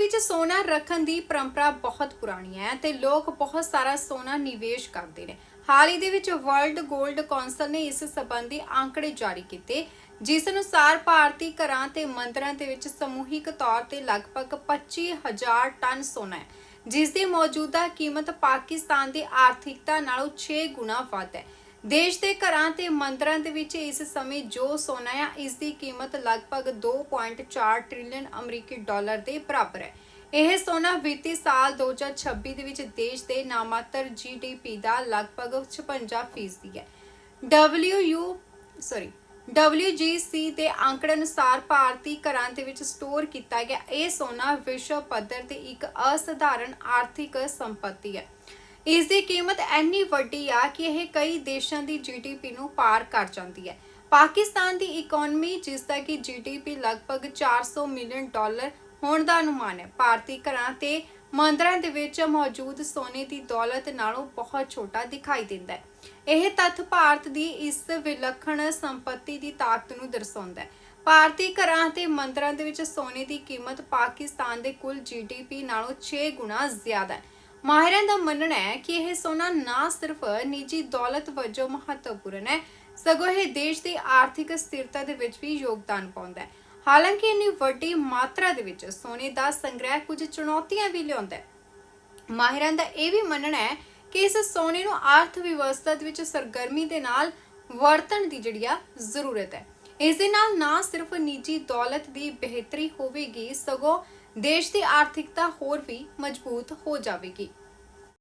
ਵਿੱਚ ਸੋਨਾ ਰੱਖਣ ਦੀ ਪਰੰਪਰਾ ਬਹੁਤ ਪੁਰਾਣੀ ਹੈ ਤੇ ਲੋਕ ਬਹੁਤ ਸਾਰਾ ਸੋਨਾ ਨਿਵੇਸ਼ ਕਰਦੇ ਨੇ। ਹਾਲ ਹੀ ਦੇ ਵਿੱਚ ਵਰਲਡ 골ਡ ਕੌਂਸਲ ਨੇ ਇਸ ਸੰਬੰਧੀ ਆંકੜੇ ਜਾਰੀ ਕੀਤੇ, ਜਿਸ ਅਨੁਸਾਰ ਭਾਰਤੀ ਘਰਾਂ ਤੇ ਮੰਦਰਾਂ ਦੇ ਵਿੱਚ ਸਮੂਹਿਕ ਤੌਰ ਤੇ ਲਗਭਗ 25000 ਟਨ ਸੋਨਾ ਹੈ, ਜਿਸ ਦੀ ਮੌਜੂਦਾ ਕੀਮਤ ਪਾਕਿਸਤਾਨ ਦੀ ਆਰਥਿਕਤਾ ਨਾਲੋਂ 6 ਗੁਣਾ ਵੱਧ ਹੈ। ਦੇਸ਼ ਦੇ ਘਰਾਂ ਤੇ ਮੰਦਰਾਂ ਦੇ ਵਿੱਚ ਇਸ ਸਮੇਂ ਜੋ ਸੋਨਾ ਆ, ਇਸ ਦੀ ਕੀਮਤ ਲਗਭਗ 2.4 ਟ੍ਰਿਲੀਅਨ ਅਮਰੀਕੀ ਡਾਲਰ ਦੇ ਬਰਾਬਰ ਹੈ। ਇਹ ਸੋਨਾ ਵਿੱਤੀ ਸਾਲ 2026 ਦੇ ਵਿੱਚ ਦੇਸ਼ ਦੇ ਨਾਮਾਤਰ ਜੀਡੀਪੀ ਦਾ ਲਗਭਗ 56% ਹੈ। WU ਸੌਰੀ WGC ਦੇ ਅੰਕੜੇ ਅਨੁਸਾਰ ਭਾਰਤੀ ਘਰਾਂ ਦੇ ਵਿੱਚ ਸਟੋਰ ਕੀਤਾ ਗਿਆ ਇਹ ਸੋਨਾ ਵਿਸ਼ਵ ਪੱਧਰ ਤੇ ਇੱਕ ਅਸਧਾਰਨ ਆਰਥਿਕ ਸੰਪਤੀ ਹੈ। ਇਸ ਦੀ ਕੀਮਤ ਇੰਨੀ ਵੱਡੀ ਆ ਕਿ ਇਹ ਕਈ ਦੇਸ਼ਾਂ ਦੀ ਜੀਡੀਪੀ ਨੂੰ ਪਾਰ ਕਰ ਜਾਂਦੀ ਹੈ। ਪਾਕਿਸਤਾਨ ਦੀ ਇਕਨੋਮੀ ਜਿਸ ਦਾ ਕਿ ਜੀਡੀਪੀ ਲਗਭਗ 400 ਮਿਲੀਅਨ ਡਾਲਰ ਹੋਣ ਦਾ ਅਨੁਮਾਨ ਹੈ, ਭਾਰਤੀ ਘਰਾਂ ਤੇ ਮੰਦਰਾਂ ਦੇ ਵਿੱਚ ਮੌਜੂਦ ਸੋਨੇ ਦੀ ਦੌਲਤ ਨਾਲੋਂ ਬਹੁਤ ਛੋਟਾ ਦਿਖਾਈ ਦਿੰਦਾ ਹੈ। ਇਹ ਤੱਥ ਭਾਰਤ ਦੀ ਇਸ ਵਿਲੱਖਣ ਸੰਪਤੀ ਦੀ ਤਾਕਤ ਨੂੰ ਦਰਸਾਉਂਦਾ ਹੈ। ਭਾਰਤੀ ਘਰਾਂ ਤੇ ਮੰਦਰਾਂ ਦੇ ਵਿੱਚ ਸੋਨੇ ਦੀ ਕੀਮਤ ਪਾਕਿਸਤਾਨ ਦੇ ਕੁੱਲ ਜੀਡੀਪੀ ਨਾਲੋਂ 6 ਗੁਣਾ ਜ਼ਿਆਦਾ ਹੈ। ਮਾਹਿਰਾਂ ਦਾ ਮੰਨਣਾ ਹੈ ਕਿ ਇਹ ਸੋਨਾ ਨਾ ਸਿਰਫ ਨਿੱਜੀ ਦੌਲਤ ਵਜੋਂ ਮਹੱਤਵਪੂਰਨ ਹੈ, ਸਗੋਂ ਇਹ ਦੇਸ਼ ਦੀ ਆਰਥਿਕ ਸਥਿਰਤਾ ਦੇ ਵਿੱਚ ਵੀ ਯੋਗਦਾਨ ਪਾਉਂਦਾ ਹੈ। ਹਾਲਾਂਕਿ ਇੰਨੀ ਵੱਡੀ ਮਾਤਰਾ ਦੇ ਵਿੱਚ ਸੋਨੇ ਦਾ ਸੰਗ੍ਰਹਿ ਕੁਝ ਚੁਣੌਤੀਆਂ ਵੀ ਲਿਆਉਂਦਾ ਹੈ। ਮਾਹਿਰਾਂ ਦਾ ਇਹ ਵੀ ਮੰਨਣਾ ਹੈ ਕਿ ਇਸ ਸੋਨੇ ਨੂੰ ਅਰਥ ਵਿਵਸਥਾ ਦੇ ਵਿੱਚ ਸਰਗਰਮੀ ਦੇ ਨਾਲ ਵਰਤਣ ਦੀ ਜਿਹੜੀ ਆ ਜ਼ਰੂਰਤ ਹੈ। ਇਸ ਦੇ ਨਾਲ ਨਾ ਸਿਰਫ ਨਿੱਜੀ ਦੌਲਤ ਦੀ ਬਿਹਤਰੀ ਹੋਵੇਗੀ, ਸਗੋਂ ਦੇਸ਼ ਦੀ ਆਰਥਿਕਤਾ ਹੋਰ ਵੀ ਮਜ਼ਬੂਤ ਹੋ ਜਾਵੇਗੀ।